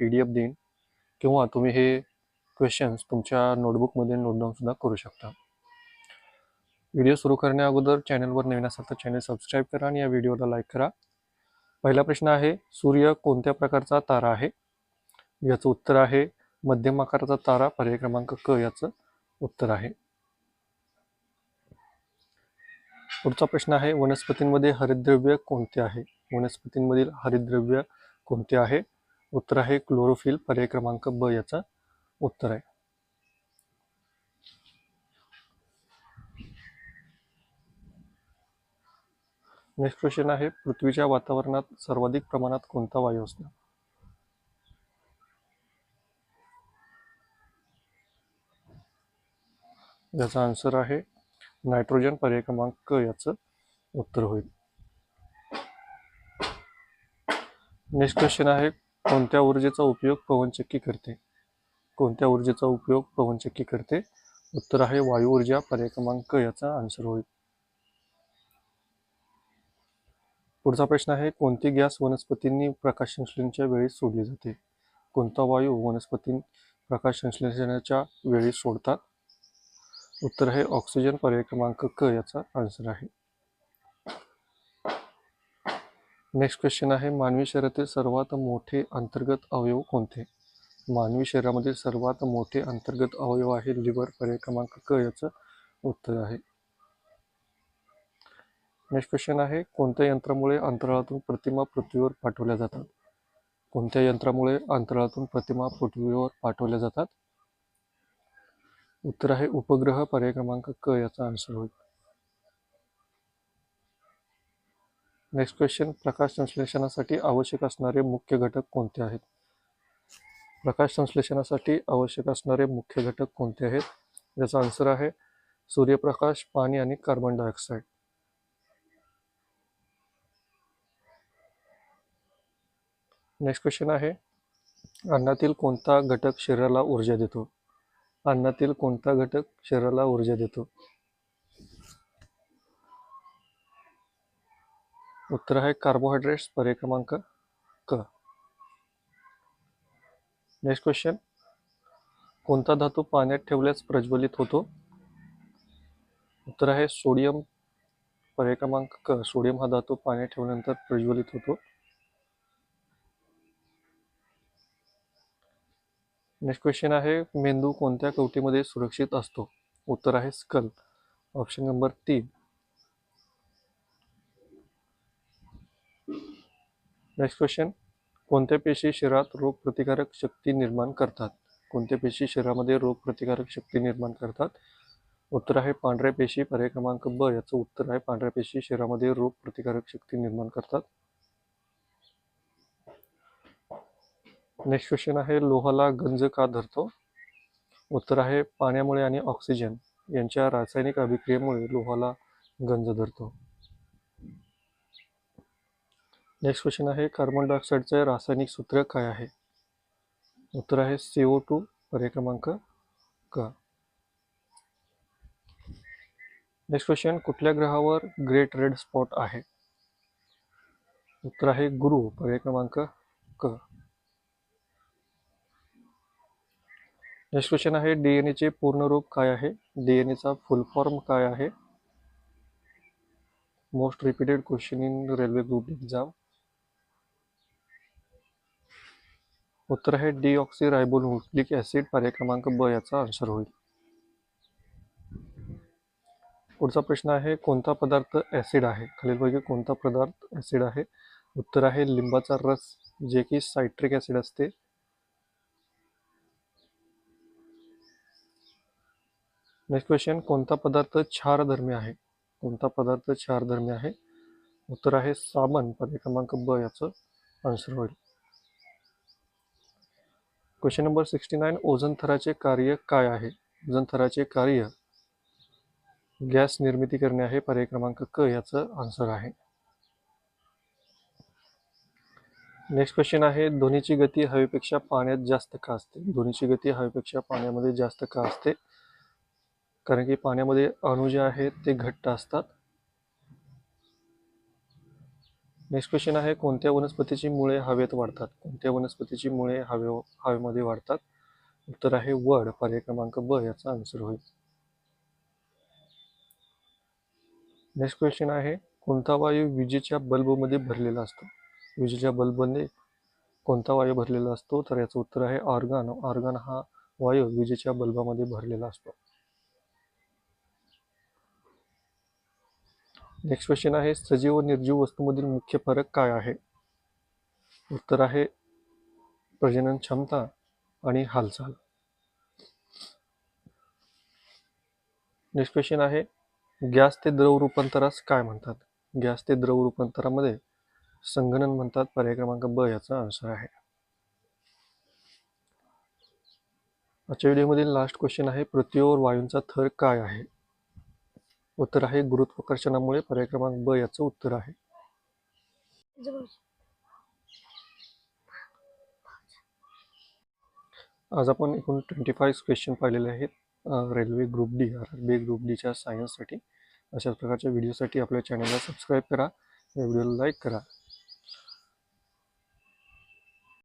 P D F देईन किंवा तुम्ही हे क्वेश्चन्स तुमच्या नोटबुकमध्ये नोटडाऊनसुद्धा सुद्धा करू शकता. व्हिडिओ सुरू करण्या अगोदर चॅनलवर नवीन असाल तर चॅनल सबस्क्राईब करा आणि या व्हिडिओला लाईक करा. पहिला प्रश्न आहे सूर्य कोणत्या प्रकारचा तारा आहे? याचं उत्तर आहे मध्यम आकाराचा तारा पर्याय क्रमांक क याचं उत्तर आहे. पुढचा प्रश्न आहे वनस्पतींमध्ये हरिद्रव्य कोणते आहे? वनस्पतींमधील हरिद्रव्य कोणते आहे? उत्तर आहे क्लोरोफिल पर्याय क्रमांक ब याचं उत्तर आहे. नेक्स्ट क्वेश्चन आहे पृथ्वीच्या वातावरणात सर्वाधिक प्रमाणात कोणता वायू असणार याचा आन्सर आहे नायट्रोजन पर्याय क्रमांक याचं उत्तर होईल. नेक्स्ट क्वेश्चन आहे कोणत्या ऊर्जेचा उपयोग पवनचक्की करते? कोणत्या ऊर्जेचा उपयोग पवनचक्की करते? उत्तर आहे वायू ऊर्जा पर्याय क्रमांक याचा आन्सर होईल पुढचा प्रश्न आहे कोणती गॅस वनस्पतींनी प्रकाश संश्लेषणाच्या वेळी सोडली जाते? कोणता वायू वनस्पती प्रकाश संश्लेषणाच्या वेळी सोडतात? उत्तर आहे ऑक्सिजन पर्याय क्रमांक क याचा आन्सर आहे. नेक्स्ट क्वेश्चन आहे मानवी शरीरातील सर्वात मोठे अंतर्गत अवयव कोणते? मानवी शरीरामधील सर्वात मोठे अंतर्गत अवयव आहे लिव्हर पर्याय क्रमांक क याचं उत्तर आहे. नेक्स्ट क्वेश्चन आहे कोणत्या यंत्रामुळे अंतराळातून प्रतिमा पृथ्वीवर पाठवल्या जातात? कोणत्या यंत्रामुळे अंतराळातून प्रतिमा पृथ्वीवर पाठवल्या जातात? उत्तर आहे उपग्रह पर्याय क्रमांक क याचा आन्सर होईल. नेक्स्ट क्वेश्चन प्रकाश संश्लेषणासाठी आवश्यक असणारे मुख्य घटक कोणते आहेत? प्रकाश संश्लेषणासाठी आवश्यक असणारे मुख्य घटक कोणते आहेत? याचा आन्सर आहे सूर्यप्रकाश पाणी आणि कार्बन डायऑक्साईड नेक्स्ट क्वेश्चन आहे अन्नातील कोणता घटक शरीराला ऊर्जा देतो? अन्नातील कोणता घटक शरीराला ऊर्जा देतो? उत्तर आहे कार्बोहायड्रेट्स पर्याय क्रमांक क. नेक्स्ट क्वेश्चन कोणता धातू पाण्यात ठेवल्यास प्रज्वलित होतो? उत्तर आहे सोडियम पर्याय क्रमांक क. सोडियम हा धातू पाण्यात ठेवल्यानंतर प्रज्वलित होतो. नेक्स्ट क्वेश्चन आहे मेंदू कोणत्या कवटीमध्ये सुरक्षित असतो? उत्तर आहे स्कल. ऑप्शन नंबर तीन. नेक्स्ट क्वेश्चन कोणत्या पेशी शरीरात रोगप्रतिकारक शक्ती निर्माण करतात? कोणत्या पेशी शरीरामध्ये रोगप्रतिकारक शक्ती निर्माण करतात? उत्तर आहे पांढऱ्या पेशी पर्याय क्रमांक ब. याचं उत्तर आहे पांढऱ्या पेशी शरीरामध्ये रोगप्रतिकारक शक्ती निर्माण करतात. नेक्स्ट क्वेश्चन आहे लोहाला गंज का धरतो? उत्तर आहे पाण्यामुळे आणि ऑक्सिजन यांच्या रासायनिक अभिक्रियेमुळे लोहाला गंज धरतो. नेक्स्ट क्वेश्चन आहे कार्बन डायऑक्साईडचे रासायनिक सूत्र काय आहे? उत्तर आहे सीओ टू पर्याय क्रमांक क. नेक्स्ट क्वेश्चन कुठल्या ग्रहावर ग्रेट रेड स्पॉट आहे? उत्तर आहे गुरु पर्याय क्रमांक क. नेक्स्ट क्वेश्चन आहे डीएनएचे पूर्ण रूप काय आहे? डीएनएचा फुल फॉर्म काय आहे? Most repeated question in railway group exam उत्तर आहे डीऑक्सी रायबोन्यूक्लिक ॲसिड पर्याय क्रमांक ब याचा आन्सर होईल. पुढचा प्रश्न आहे कोणता पदार्थ ॲसिड आहे? खालीलपैकी कोणता पदार्थ ॲसिड आहे? उत्तर आहे लिंबाचा रस जे की सायट्रिक ॲसिड असते. नेक्स्ट क्वेश्चन कोणता पदार्थ क्षारधर्मी आहे? कोणता पदार्थ क्षारधर्मी आहे? उत्तर आहे साबण पर्याय क्रमांक ब याचं आन्सर होईल. Question number sixty nine ozone थराचे कार्य काय आहे? ओझन थराचे कार्य गॅस निर्मिती करणे आहे पर्याय क्रमांक क याचं आन्सर आहे. नेक्स्ट क्वेश्चन आहे ध्वनीची गती हवेपेक्षा पाण्यात जास्त का असते? ध्वनीची गती हवेपेक्षा पाण्यामध्ये जास्त का असते? कारण की पाण्यामध्ये अणु जे आहेत ते घट्ट असतात. नेक्स्ट क्वेश्चन आहे कोणत्या वनस्पतीची मुळे हवेत वाढतात? कोणत्या वनस्पतीची मुळे हवे हवेमध्ये वाढतात? उत्तर आहे वड पर्याय क्रमांक ब याचा आन्सर होईल. नेक्स्ट क्वेश्चन आहे कोणता वायू विजेच्या बल्बमध्ये भरलेला असतो? विजेच्या बल्बमध्ये कोणता वायू भरलेला असतो? तर याचं उत्तर आहे ऑर्गन. ऑर्गन हा वायू विजेच्या बल्बामध्ये भरलेला असतो. नेक्स्ट क्वेश्चन आहे सजीव व निर्जीव वस्तूमधील मुख्य फरक काय आहे? उत्तर आहे प्रजनन क्षमता आणि हालचाल. नेक्स्ट क्वेश्चन आहे गॅस ते द्रव रूपांतरास काय म्हणतात? गॅस ते द्रव रूपांतरामध्ये संगणन म्हणतात पर्याय क्रमांक ब याचा आन्सर आहे. आजच्या व्हिडिओमधील लास्ट क्वेश्चन आहे पृथ्वीवर वायूंचा थर काय आहे? उत्तर आहे. गुरुत्वाकर्षणामुळे पर्याय क्रमांक ब याचं उत्तर आहे. आज आपण एकूण ट्वेंटी फाईव्ह क्वेश्चन पाहिलेले आहेत. Railway group D R R B group डीच्या सायन्ससाठी अशाच प्रकारच्या व्हिडिओसाठी आपल्या चॅनलला सबस्क्राईब करा. या व्हिडिओला लाईक करा.